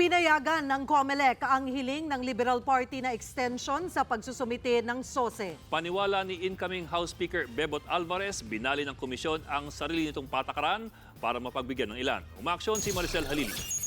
Pinayagan ng COMELEC ang hiling ng Liberal Party na extension sa pagsusumite ng SOSE. Paniwala ni incoming House Speaker Bebot Alvarez, binali ng komisyon ang sarili nitong patakaran para mapagbigyan ng ilan. Umaksyon si Maricel Halili.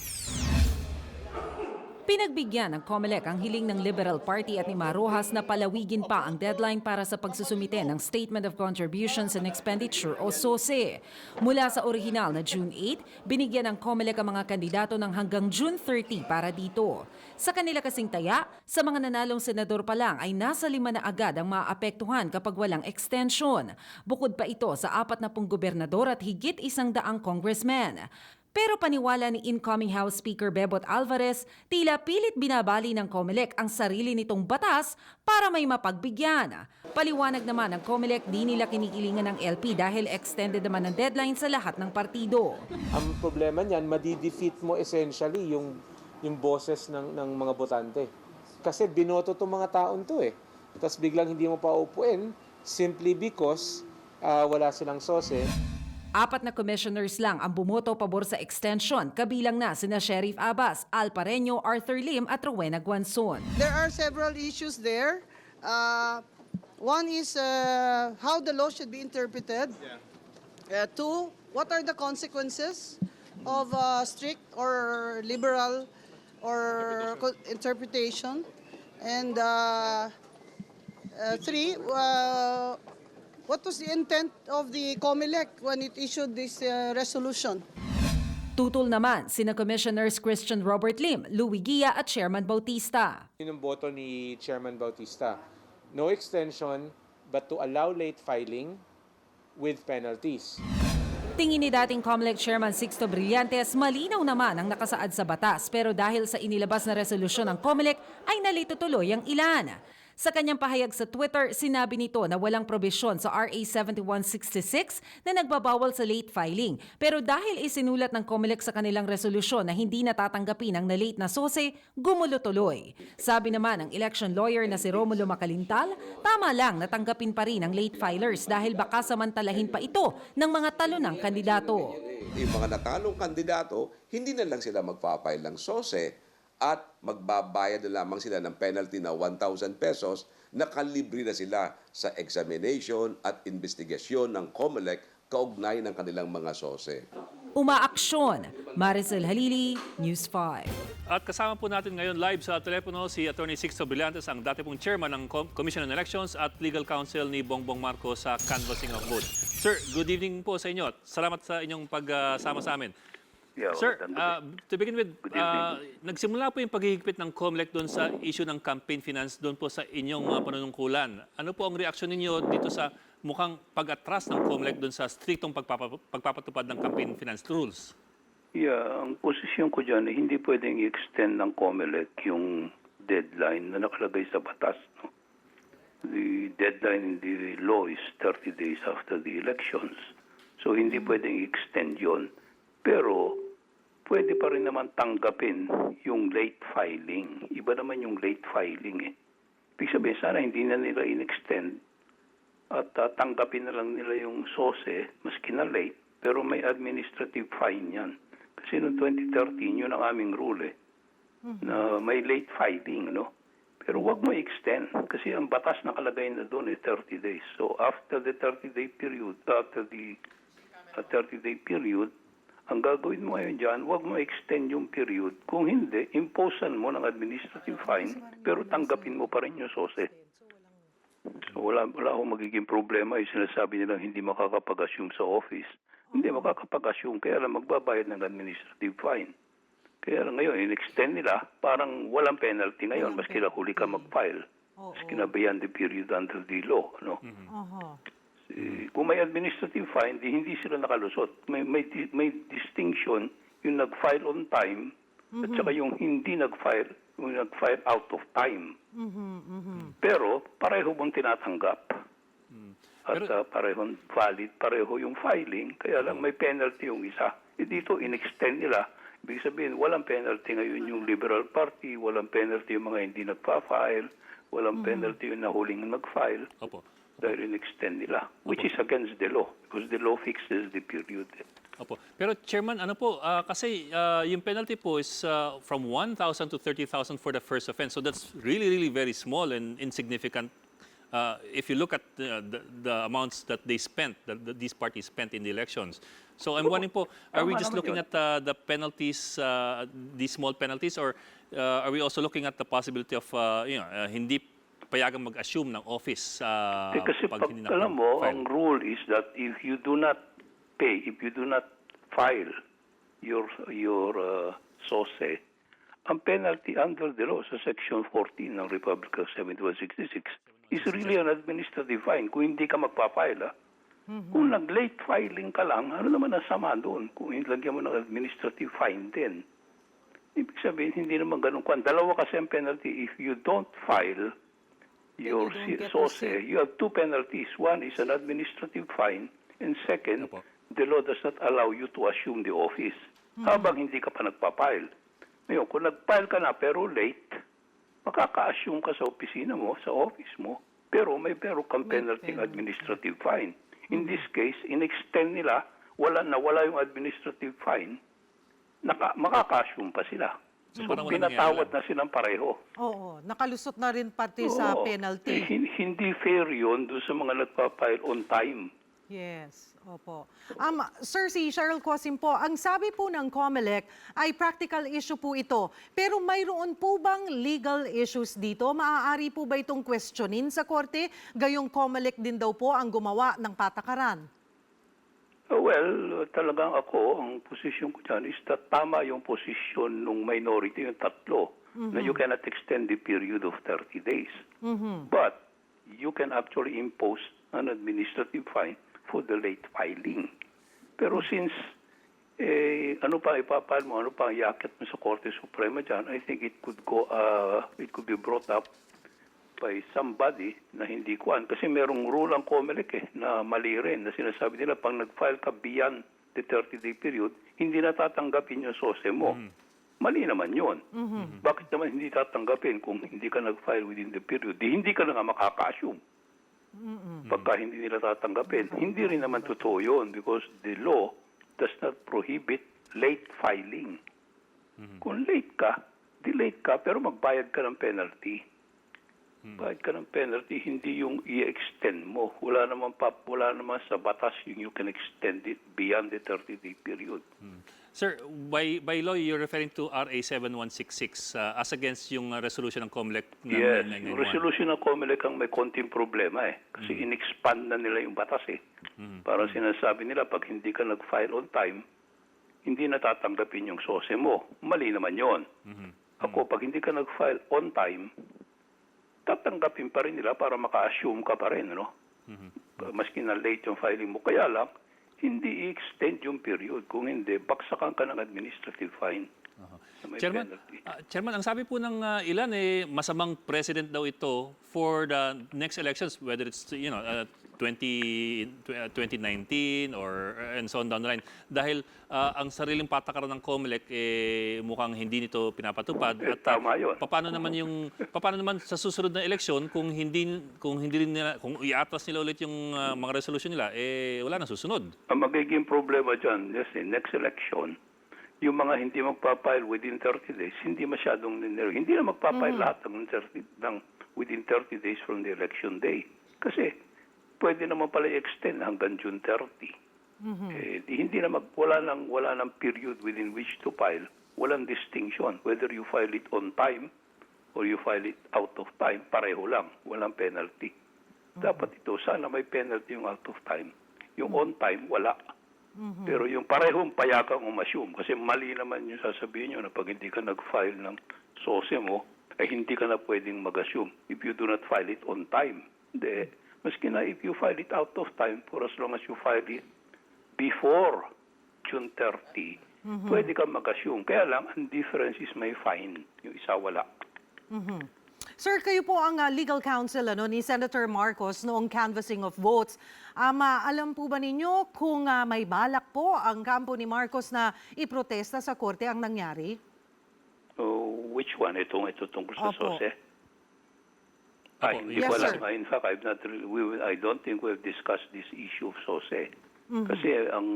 Pinagbigyan ng COMELEC ang hiling ng Liberal Party at ni Marojas na palawigin pa ang deadline para sa pagsusumite ng Statement of Contributions and Expenditure o SOSE. Mula sa orihinal na June 8, binigyan ng COMELEC ang mga kandidato ng hanggang June 30 para dito. Sa kanila kasing taya, sa mga nanalong senador pa lang ay nasa lima na agad ang maapektuhan kapag walang extension. Bukod pa ito sa apat na pong gobernador at higit isang daang congressman. Pero paniwala ni incoming House Speaker Bebot Alvarez, tila pilit binabali ng COMELEC ang sarili nitong batas para may mapagbigyan. Paliwanag naman ng COMELEC di nila kinikilingan ng LP dahil extended naman ang deadline sa lahat ng partido. Ang problema niyan, madidefeat mo essentially yung yung boses ng ng mga botante. Kasi binoto tong mga taon to eh. Tapos biglang hindi mo pa upuin simply because ah, wala silang sose. Apat na commissioners lang ang bumoto pabor sa extension, kabilang na sina Sheriff Abbas, Al Pareño, Arthur Lim at Rowena Guanzon. There are several issues there. Uh, one is uh, how the law should be interpreted. Uh, two, what are the consequences of uh, strict or liberal or interpretation? And uh, uh, three, uh, what was the intent of the COMELEC when it issued this uh, resolution? Tutol naman sina Commissioners Christian Robert Lim, Louis Gia at Chairman Bautista. Yun ang boto ni Chairman Bautista. No extension but to allow late filing with penalties. Tingin ni dating COMELEC Chairman Sixto Brillantes, malinaw naman ang nakasaad sa batas pero dahil sa inilabas na resolusyon ng COMELEC ay nalito tuloy ang ilan. Sa kanyang pahayag sa Twitter, sinabi nito na walang probisyon sa RA 7166 na nagbabawal sa late filing. Pero dahil isinulat ng COMELEC sa kanilang resolusyon na hindi natatanggapin ang na-late na sose, gumulo tuloy. Sabi naman ng election lawyer na si Romulo Macalintal, tama lang natanggapin pa rin ang late filers dahil baka samantalahin pa ito ng mga talo ng kandidato. yung mga natalong kandidato, hindi na lang sila magpapile ng SOSE at magbabayad na lamang sila ng penalty na 1,000 pesos na kalibre na sila sa examination at investigasyon ng COMELEC kaugnay ng kanilang mga SOSE. Umaaksyon, Maricel Halili, News 5. At kasama po natin ngayon live sa telepono si Attorney Sixto Brillantes, ang dati pong chairman ng Com- Commission on Elections at Legal Counsel ni Bongbong Marcos sa Canvassing of Votes. Sir, good evening po sa inyo. at Salamat sa inyong pagsama sa amin. Yeah, Sir, magandang uh, to begin with, Good uh, nagsimula po yung paghihigpit ng COMELEC doon sa issue ng campaign finance doon po sa inyong mga panunungkulan. Ano po ang reaksyon ninyo dito sa mukhang pag-atras ng COMELEC doon sa striktong pagpapa- pagpapatupad ng campaign finance rules? Yeah, ang posisyon ko dyan, eh, hindi pwedeng i-extend ng COMELEC yung deadline na nakalagay sa batas. No? The deadline in the law is 30 days after the elections. So hindi pwedeng i-extend yon. Pero pwede pa rin naman tanggapin yung late filing. Iba naman yung late filing eh. Ibig sabihin, sana hindi na nila in-extend at uh, tanggapin na lang nila yung SOSE, maski na late, pero may administrative fine yan. Kasi noong 2013, yun ang aming rule eh, na may late filing, no? Pero wag mo extend kasi ang batas nakalagay na doon eh 30 days. So after the 30-day period, after the uh, 30-day period, ang gagawin mo ngayon dyan, wag mo extend yung period. Kung hindi, imposan mo ng administrative fine, pero tanggapin mo pa rin yung SOSE. So wala, wala akong magiging problema yung sinasabi nilang hindi makakapag-assume sa office. Hindi makakapag-assume, kaya lang magbabayad ng administrative fine. Kaya lang ngayon, in-extend nila, parang walang penalty ngayon, maski na huli ka mag-file. Maski na beyond the period under the law. No? Aha. Eh, kung may administrative fine, di hindi sila nakalusot. May, may, may distinction yung nag-file on time at saka yung hindi nag-file, yung nag-file out of time. Pero pareho mong tinatanggap. At Pero- uh, parehong valid, pareho yung filing, kaya lang may penalty yung isa. E dito, in-extend nila. Ibig sabihin, walang penalty ngayon yung Liberal Party, walang penalty yung mga hindi nagpa-file, walang penalty yung nahuling nag-file Opo. Nila, which is against the law because the law fixes the period. Opo. Pero Chairman, ano po, ah, kasi ah, yung penalty po is ah, from 1,000 to 30,000 for the first offense. So that's really, really very small and insignificant uh, if you look at the, the, the amounts that they spent, that, that these parties spent in the elections. So I'm wondering po, are we Tama just naman looking yun. at uh, the penalties, uh, these small penalties, or uh, are we also looking at the possibility of, uh, you know, uh, hindi payagang mag-assume ng office uh, Eh, kasi pag, hindi alam mo, nakapag-file? ang rule is that if you do not pay, if you do not file your your uh, SOSE, ang penalty under the law sa Section 14 ng Republic Act 7166 is really an administrative fine kung hindi ka magpa-file. ah. Kung nag-late filing ka lang, ano naman ang sama doon? Kung ilagyan mo ng administrative fine din. Ibig sabihin, hindi naman ganun kwan. Dalawa kasi ang penalty. If you don't file your you SOSE, you have two penalties. One is an administrative fine, and second, Opo. the law does not allow you to assume the office habang hindi ka pa nagpa-file. Ngayon, kung nag-file ka na pero late, makaka-assume ka sa opisina mo, sa office mo, pero may pero kang penalty administrative fine. In this case, in-extend nila, wala na wala yung administrative fine, naka, makaka-assume pa sila. So, So, parang walang pinatawad na silang pareho. Oo, nakalusot na rin pati sa Oo. Eh, penalty. hin- hindi fair yun doon sa mga nagpa-file on time. Yes, opo. Um, Sir, si Cheryl Cosim po, ang sabi po ng COMELEC ay practical issue po ito. Pero mayroon po bang legal issues dito? Maaari po ba itong questionin sa korte? Gayong COMELEC din daw po ang gumawa ng patakaran. Well, talagang ako, ang posisyon ko dyan is that tama yung posisyon ng minority, yung tatlo, na you cannot extend the period of 30 days. But you can actually impose an administrative fine for the late filing. Pero since eh, ano pa ipapal mo, ano pa yakit mo sa Korte Suprema dyan, I think it could go, uh, it could be brought up by somebody na hindi kuan kasi merong rule ang COMELEC eh na mali rin na sinasabi nila pag nag-file ka beyond the 30 day period hindi na tatanggapin yung SOSE mo. Mali naman yun. Bakit naman hindi tatanggapin kung hindi ka nag-file within the period? Di hindi ka na nga makaka-assume. Pagka hindi nila tatanggapin. Hindi rin naman totoo yun because the law does not prohibit late filing. Kung late ka, di late ka pero magbayad ka ng penalty. Bayad ka ng penalty, hindi yung i-extend mo. Wala naman, pa, wala naman sa batas yung you can extend it beyond the 30-day period. Sir, by, by law, you're referring to RA 7166 uh, as against yung uh, resolution ng COMELEC ng Yes, 991. yung resolution ng COMELEC ang may konting problema eh. Kasi in-expand na nila yung batas eh. Parang sinasabi nila, pag hindi ka nag-file on time, hindi natatanggapin yung SOSE mo. Mali naman yon. Ako, pag hindi ka nag-file on time, tatanggapin pa rin nila para maka-assume ka pa rin, no? Maski na late yung filing mo. Kaya lang, hindi i-extend yung period. Kung hindi, baksakan ka ng administrative fine. may Chairman, penalty. ah, Chairman, ang sabi po ng ah, ilan eh masamang president daw ito for the next elections whether it's you know uh, 20 tw- uh, 2019 or uh, and so on down the line dahil ah, ang sariling patakaran ng COMELEC eh mukhang hindi nito pinapatupad Eh, at ah, tama yun. paano naman yung paano naman sa susunod na eleksyon kung hindi kung hindi rin nila kung iatas nila ulit yung ah, mga resolution nila eh wala nang susunod. Ang magiging problema dyan, yes, next election, yung mga hindi magpapile within 30 days, hindi masyadong ninero. Hindi na magpapile lahat ng, 30, ng within 30 days from the election day. Kasi pwede naman pala i-extend hanggang June 30. Eh, di, hindi na mag, wala nang, wala nang period within which to file. Walang distinction. Whether you file it on time or you file it out of time, pareho lang. Walang penalty. Dapat ito, sana may penalty yung out of time. Yung on time, wala. Pero yung parehong payagang umassume, kasi mali naman yung sasabihin nyo na pag hindi ka nag-file ng SOSE mo, ay hindi ka na pwedeng mag-assume if you do not file it on time. Hindi. Maski na if you file it out of time, for as long as you file it before June 30, pwede ka mag-assume. Kaya lang, ang difference is may fine. Yung isa wala. Sir, kayo po ang ah, legal counsel ano, ni Senator Marcos noong canvassing of votes. Ama, alam po ba ninyo kung ah, may balak po ang kampo ni Marcos na iprotesta sa korte ang nangyari? Oh, which one? Itong ito tungkol sa Opo. SOSE? Ay, Opo, hindi yes, ko alam. sir. In fact, I've not we, will- I don't think we've discussed this issue of SOSE. Kasi ang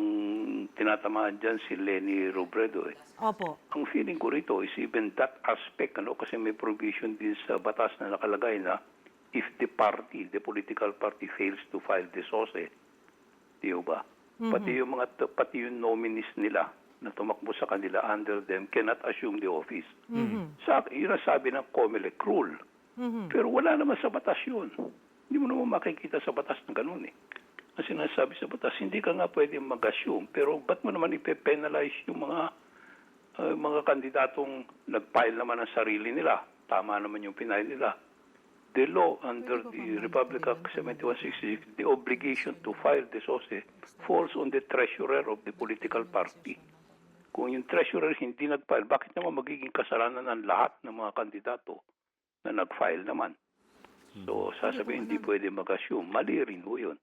tinatamaan dyan si Lenny Robredo eh. Opo. Ang feeling ko rito is even that aspect, ano, kasi may provision din sa batas na nakalagay na if the party, the political party fails to file the SOSE, di ba? Pati yung mga, pati yung nominees nila na tumakbo sa kanila under them cannot assume the office. Sa, yun ang sabi ng COMELEC rule. Pero wala naman sa batas yun. Hindi mo naman makikita sa batas na ganun eh. Ang sinasabi sa batas, hindi ka nga pwede mag-assume. Pero ba't mo naman ipe-penalize yung mga uh, mga kandidatong nag-file naman ang sarili nila? Tama naman yung pinay nila. The law under the Republic Act 7166, the obligation to file the SOSE falls on the treasurer of the political party. Kung yung treasurer hindi nag-file, bakit naman magiging kasalanan ng lahat ng mga kandidato na nag-file naman? So, sasabihin, hindi pwede mag-assume. Mali rin ho yun.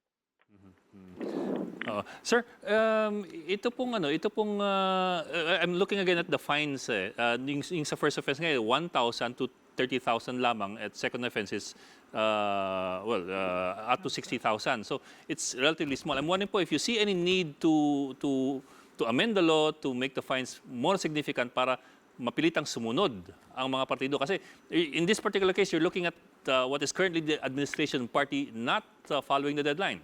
Oo. Sir, um, ito pong ano, ito pong uh, uh, I'm looking again at the fines eh. Uh, yung, yung sa first offense ngayon 1,000 to 30,000 lamang at second offense is uh, well, uh, up to 60,000. So it's relatively small. I'm wondering po if you see any need to to to amend the law to make the fines more significant para mapilitang sumunod ang mga partido kasi in this particular case you're looking at uh, what is currently the administration party not uh, following the deadline.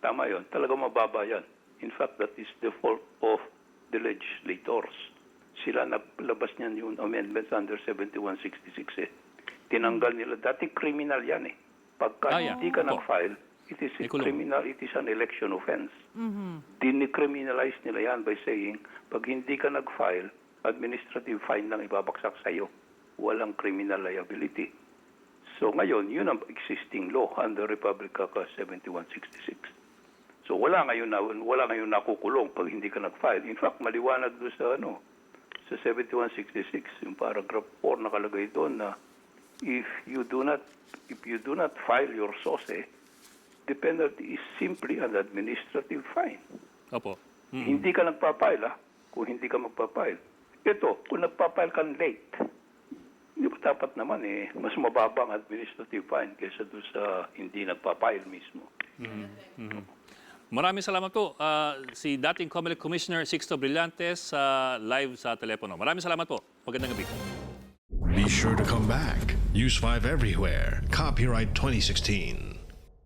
Tama yun. Talaga mababa yan. In fact, that is the fault of the legislators. Sila naglabas niyan yung amendments under 7166 eh. Tinanggal nila. Dati criminal yan eh. Pagka Ah, yeah. hindi ka nag-file, it is a criminal, it is an election offense. Dinicriminalize nila yan by saying, pag hindi ka nag-file, administrative fine lang ibabaksak sa'yo. Walang criminal liability. So ngayon, yun ang existing law under Republic Act 7166. So wala ngayon na wala ngayon nakukulong pag hindi ka nag-file. In fact, maliwanag doon sa ano sa 7166 yung paragraph 4 nakalagay doon na if you do not if you do not file your SOSE, the penalty is simply an administrative fine. Opo. Hindi ka nagpa-file ah, kung hindi ka magpa-file. Ito, kung nagpa-file ka late, hindi ba dapat naman eh, mas mababa ang administrative fine kaysa doon sa hindi nagpa-file mismo. Maraming salamat po. Ah, si dating Comelec Commissioner Sixto Brillantes sa live sa telepono. Maraming salamat po. Magandang gabi. Be sure to come back. Use 5 everywhere. Copyright 2016.